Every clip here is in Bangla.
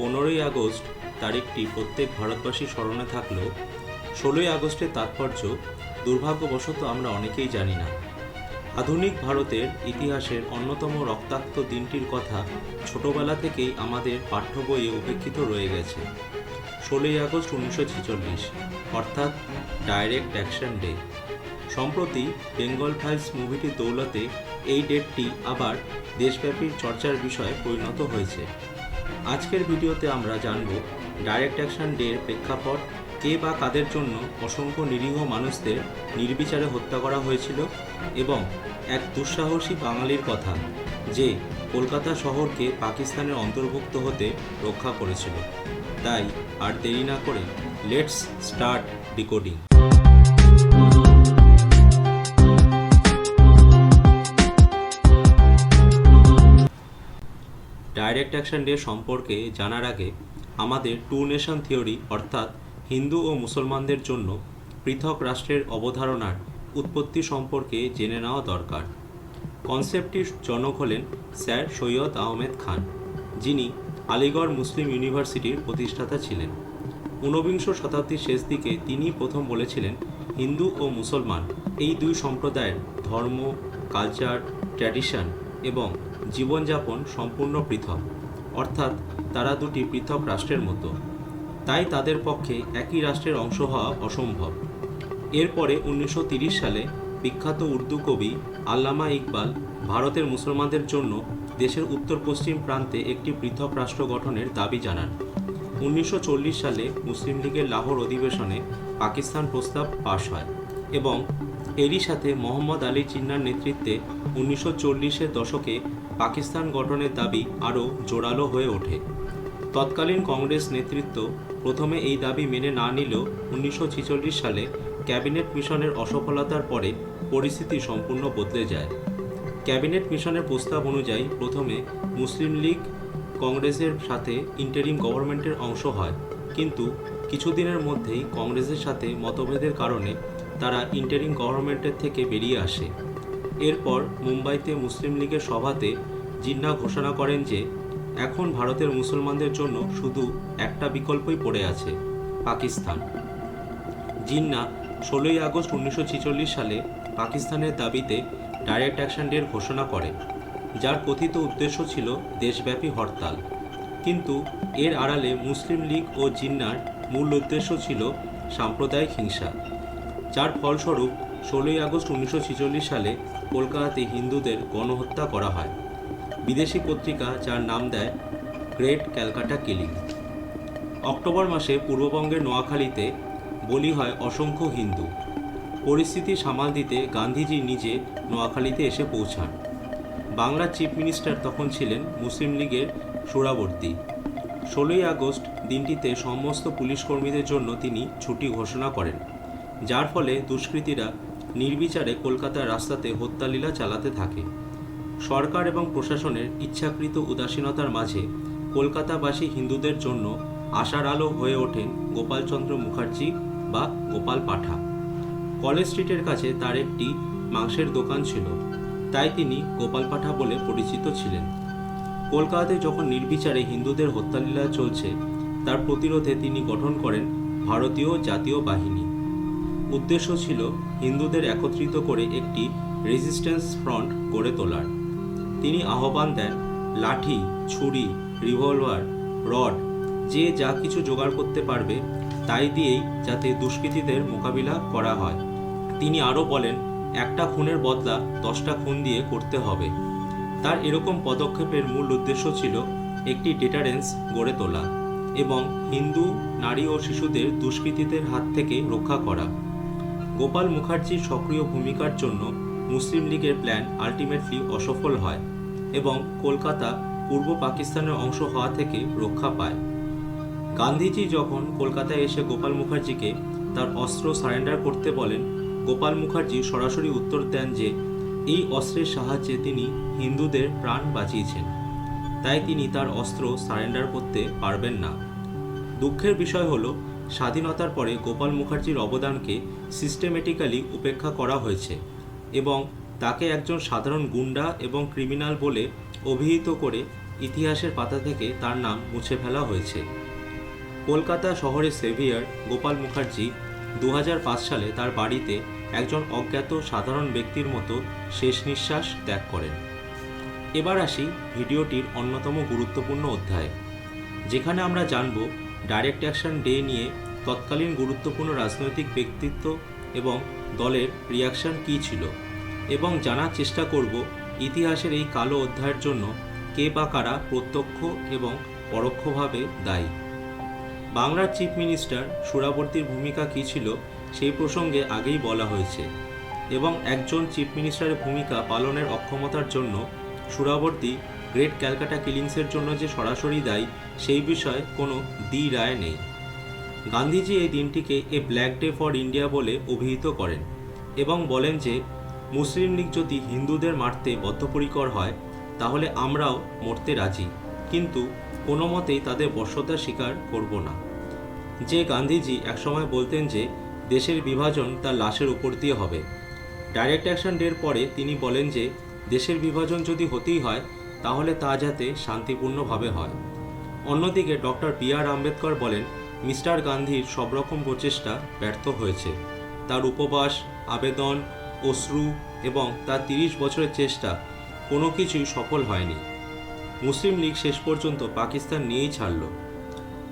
পনেরোই আগস্ট তারিখটি প্রত্যেক ভারতবাসী স্মরণে থাকলেও ষোলোই আগস্টের তাৎপর্য দুর্ভাগ্যবশত আমরা অনেকেই জানি না। আধুনিক ভারতের ইতিহাসের অন্যতম রক্তাক্ত দিনটির কথা ছোটবেলা থেকেই আমাদের পাঠ্য বইয়ে উপেক্ষিত রয়ে গেছে। ষোলোই আগস্ট উনিশশো ছেচল্লিশ, অর্থাৎ ডাইরেক্ট অ্যাকশন ডে। সম্প্রতি বেঙ্গল ফাইলস মুভিটির দৌলতে এই ডেটটি আবার দেশব্যাপী চর্চার বিষয়ে পরিণত হয়েছে। আজকের ভিডিওতে আমরা জানব ডাইরেক্ট অ্যাকশন ডের প্রেক্ষাপট, কে বা কাদের জন্য অসংখ্য নিরীহ মানুষদের নির্বিচারে হত্যা করা হয়েছিল এবং এক দুঃসাহসী বাঙালির কথা যে কলকাতা শহরকে পাকিস্তানের অন্তর্ভুক্ত হতে রক্ষা করেছিল। তাই আর দেরি না করে let's start decoding direct action day সম্পর্কে জানার আগে আমাদের টু নেশন থিওরি অর্থাৎ হিন্দু ও মুসলমানদের জন্য পৃথক রাষ্ট্রের অবধারণার উৎপত্তি সম্পর্কে জেনে নেওয়া দরকার। কনসেপ্টটির জনক হলেন স্যার সৈয়দ আহমেদ খান, যিনি আলিগড় মুসলিম ইউনিভার্সিটির প্রতিষ্ঠাতা ছিলেন। ঊনবিংশ শতাব্দীর শেষ দিকে তিনি প্রথম বলেছিলেন, হিন্দু ও মুসলমান, এই দুই সম্প্রদায়ের ধর্ম কালচার ট্র্যাডিশন এবং জীবনযাপন সম্পূর্ণ পৃথক, অর্থাৎ তারা দুটি পৃথক রাষ্ট্রের মতো। তাই তাদের পক্ষে একই রাষ্ট্রের অংশ হওয়া অসম্ভব। এরপরে উনিশশো সালে বিখ্যাত উর্দু কবি আল্লামা ইকবাল ভারতের মুসলমানদের জন্য দেশের উত্তর পশ্চিম প্রান্তে একটি পৃথক রাষ্ট্র গঠনের দাবি জানান। উনিশশো চল্লিশ সালে মুসলিম লীগের লাহোর অধিবেশনে পাকিস্তান প্রস্তাব পাশ হয় এবং এরই সাথে মোহাম্মদ আলী জিন্নার নেতৃত্বে উনিশশো চল্লিশের দশকে পাকিস্তান গঠনের দাবি আরও জোরালো হয়ে ওঠে। তৎকালীন কংগ্রেস নেতৃত্ব প্রথমে এই দাবি মেনে না নিলেও উনিশশো ছেচল্লিশ সালে ক্যাবিনেট মিশনের অসফলতার পরে পরিস্থিতি সম্পূর্ণ বদলে যায়। ক্যাবিনেট মিশনের প্রস্তাব অনুযায়ী প্রথমে মুসলিম লীগ কংগ্রেসের সাথে ইন্টারিম গভর্নমেন্টের অংশ হয়, কিন্তু কিছুদিনের মধ্যেই কংগ্রেসের সাথে মতভেদের কারণে তারা ইন্টারিম গভর্নমেন্টের থেকে বেরিয়ে আসে। এরপর মুম্বাইতে মুসলিম লীগের সভাতে জিন্না ঘোষণা করেন যে, এখন ভারতের মুসলমানদের জন্য শুধু একটা বিকল্পই পড়ে আছে, পাকিস্তান। জিন্না ষোলোই আগস্ট উনিশশো ছেচল্লিশ সালে পাকিস্তানের দাবিতে ডাইরেক্ট অ্যাকশন ডের ঘোষণা করে যার কথিত উদ্দেশ্য ছিল দেশব্যাপী হরতাল। কিন্তু এর আড়ালে মুসলিম লীগ ও জিন্নার মূল উদ্দেশ্য ছিল সাম্প্রদায়িক হিংসা, যার ফলস্বরূপ ষোলোই আগস্ট উনিশশো ছেচল্লিশ সালে কলকাতাতে হিন্দুদের গণহত্যা করা হয়। বিদেশি পত্রিকা যার নাম দেয় গ্রেট ক্যালকাটা কিলিং। অক্টোবর মাসে পূর্ববঙ্গের নোয়াখালীতে বলি হয় অসংখ্য হিন্দু। পরিস্থিতি সামাল দিতে গান্ধীজি নিজে নোয়াখালীতে এসে পৌঁছান। বাংলার চিফ মিনিস্টার তখন ছিলেন মুসলিম লীগের সুরাবর্তী। ষোলোই আগস্ট দিনটিতে সমস্ত পুলিশ কর্মীদের জন্য তিনি ছুটি ঘোষণা করেন, যার ফলে দুষ্কৃতীরা নির্বিচারে কলকাতার রাস্তাতে হত্যালীলা চালাতে থাকে। সরকার এবং প্রশাসনের ইচ্ছাকৃত উদাসীনতার মাঝে কলকাতাবাসী হিন্দুদের জন্য আশার আলো হয়ে ওঠেন গোপালচন্দ্র মুখার্জি বা গোপাল পাঠা। কলেজ স্ট্রিটের কাছে তার একটি মাংসের দোকান ছিল। তাই তিনি গোপাল পাঠা বলে পরিচিত ছিলেন। কলকাতাতে যখন নির্বিচারে হিন্দুদের হত্যালীলা চলছে, তার প্রতিরোধে তিনি গঠন করেন ভারতীয় জাতীয় বাহিনী। উদ্দেশ্য ছিল হিন্দুদের একত্রিত করে একটি রেজিস্ট্যান্স ফ্রন্ট গড়ে তোলার। তিনি আহ্বান দেন, লাঠি, ছুরি রিভলভার রড যে যা কিছু জোগাড় করতে পারবে, তাই দিয়েই যাতে দুষ্কৃতীদের মোকাবিলা করা হয়। তিনি আরও বলেন, একটা খুনের বদলা দশটা খুন দিয়ে করতে হবে। তার এরকম পদক্ষেপের মূল উদ্দেশ্য ছিল একটি ডেটারেন্স গড়ে তোলা এবং হিন্দু নারী ও শিশুদের দুষ্কৃতীদের হাত থেকে রক্ষা করা। গোপাল মুখার্জির সক্রিয় ভূমিকার জন্য মুসলিম লীগের প্ল্যান আলটিমেটলি অসফল হয় এবং কলকাতা পূর্ব পাকিস্তানের অংশ হওয়া থেকে রক্ষা পায়। গান্ধীজি যখন কলকাতায় এসে গোপাল মুখার্জিকে তার অস্ত্র সারেন্ডার করতে বলেন, গোপাল মুখার্জি সরাসরি উত্তর দেন যে, এই অস্ত্রের সাহায্যে তিনি হিন্দুদের প্রাণ বাঁচিয়েছেন। তাই তিনি তার অস্ত্র সারেন্ডার করতে পারবেন না। দুঃখের বিষয় হলো স্বাধীনতার পরে গোপাল মুখার্জির অবদানকে সিস্টেমেটিক্যালি উপেক্ষা করা হয়েছে এবং তাকে একজন সাধারণ গুন্ডা এবং ক্রিমিনাল বলে অভিহিত করে ইতিহাসের পাতা থেকে তার নাম মুছে ফেলা হয়েছে। কলকাতা শহরের সেভিয়ার গোপাল মুখার্জি দু হাজার পাঁচ সালে তার বাড়িতে একজন অজ্ঞাত সাধারণ ব্যক্তির মতো শেষ নিঃশ্বাস ত্যাগ করেন। এবার আসি ভিডিওটির অন্যতম গুরুত্বপূর্ণ অধ্যায়, যেখানে আমরা জানব ডাইরেক্ট অ্যাকশন ডে নিয়ে তৎকালীন গুরুত্বপূর্ণ রাজনৈতিক ব্যক্তিত্ব এবং দলের রিয়াকশন কী ছিল? এবং জানার চেষ্টা করব ইতিহাসের এই কালো অধ্যায়ের জন্য কে বা কারা প্রত্যক্ষ এবং পরোক্ষভাবে দায়ী। বাংলার চিফ মিনিস্টার সুরাবর্তীর ভূমিকা কী ছিল সেই প্রসঙ্গে আগেই বলা হয়েছে। এবং একজন চিফ মিনিস্টারের ভূমিকা পালনের অক্ষমতার জন্য সুরাবর্তী গ্রেট ক্যালকাটা কিলিংসের জন্য যে সরাসরি দায়ী, সেই বিষয়ে কোনো দ্বি রায় নেই। গান্ধীজি এই দিনটিকে a black day for India বলে অভিহিত করেন এবং বলেন যে, মুসলিম লীগ যদি হিন্দুদের মারতে বদ্ধপরিকর হয়, তাহলে আমরাও মরতে রাজি। কিন্তু কোনো মতেই তাদের বশ্যতার স্বীকার করব না। যে গান্ধীজি একসময় বলতেন যে, দেশের বিভাজন তার লাশের উপর দিয়ে হবে। ডাইরেক্ট অ্যাকশন ডের পরে তিনি বলেন যে, দেশের বিভাজন যদি হতেই হয় তাহলে তা যাতে শান্তিপূর্ণভাবে হয়। অন্যদিকে ডক্টর বি আর আম্বেদকর বলেন, মিস্টার গান্ধীর সব রকম প্রচেষ্টা ব্যর্থ হয়েছে। তার উপবাস, আবেদন, অশ্রু এবং তার তিরিশ বছরের চেষ্টা কোনো কিছুই সফল হয়নি। মুসলিম লীগ শেষ পর্যন্ত পাকিস্তান নিয়েই ছাড়ল।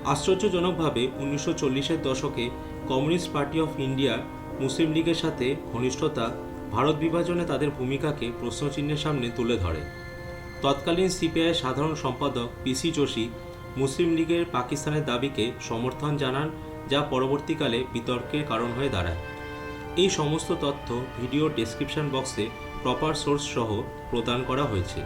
আশ্চর্যজনকভাবে উনিশশো চল্লিশের দশকে কমিউনিস্ট পার্টি অফ ইন্ডিয়া মুসলিম লীগের সাথে ঘনিষ্ঠতা, ভারত বিভাজনে তাদের ভূমিকাকে প্রশ্নচিহ্নের সামনে তুলে ধরে। তৎকালীন সিপিআই সাধারণ সম্পাদক পিসি যোশী মুসলিম লীগের পাকিস্তানের দাবিকে সমর্থন জানান, যা পরবর্তীকালে বিতর্কের কারণ হয়ে দাঁড়ায়। এই সমস্ত তথ্য ভিডিও ডেসক্রিপশন বক্সে প্রপার সোর্স সহ প্রদান করা হয়েছে।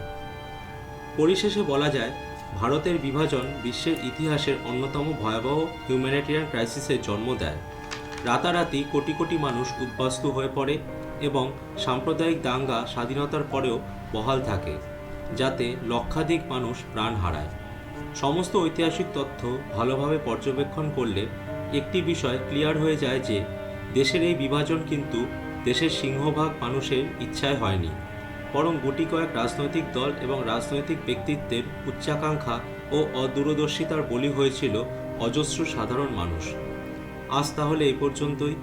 পরিশেষে বলা যায়, ভারতের বিভাজন বিশ্বের ইতিহাসের অন্যতম ভয়াবহ হিউম্যানিটেরিয়ান ক্রাইসিসের জন্ম দেয়। রাতারাতি কোটি কোটি মানুষ উদ্বাস্তু হয়ে পড়ে এবং সাম্প্রদায়িক দাঙ্গা স্বাধীনতার পরেও বহাল থাকে। যাতে লক্ষাধিক মানুষ প্রাণ হারায়। সমস্ত ঐতিহাসিক তথ্য ভালোভাবে পর্যবেক্ষণ করলে একটি বিষয় ক্লিয়ার হয়ে যায় যে, দেশের এই বিভাজন কিন্তু দেশের সিংহভাগ মানুষের ইচ্ছায় হয়নি, বরং গুটি কয়েক রাজনৈতিক দল এবং রাজনৈতিক ব্যক্তিত্বের উচ্চাকাঙ্ক্ষা ও অদূরদর্শিতার বলি হয়েছিল অজস্র সাধারণ মানুষ। আজ তাহলে এই পর্যন্তই।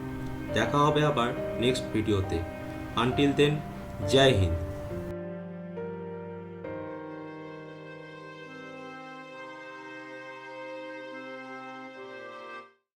দেখা হবে আবার নেক্সট ভিডিওতে আনটিল দেন জয় হিন্দ।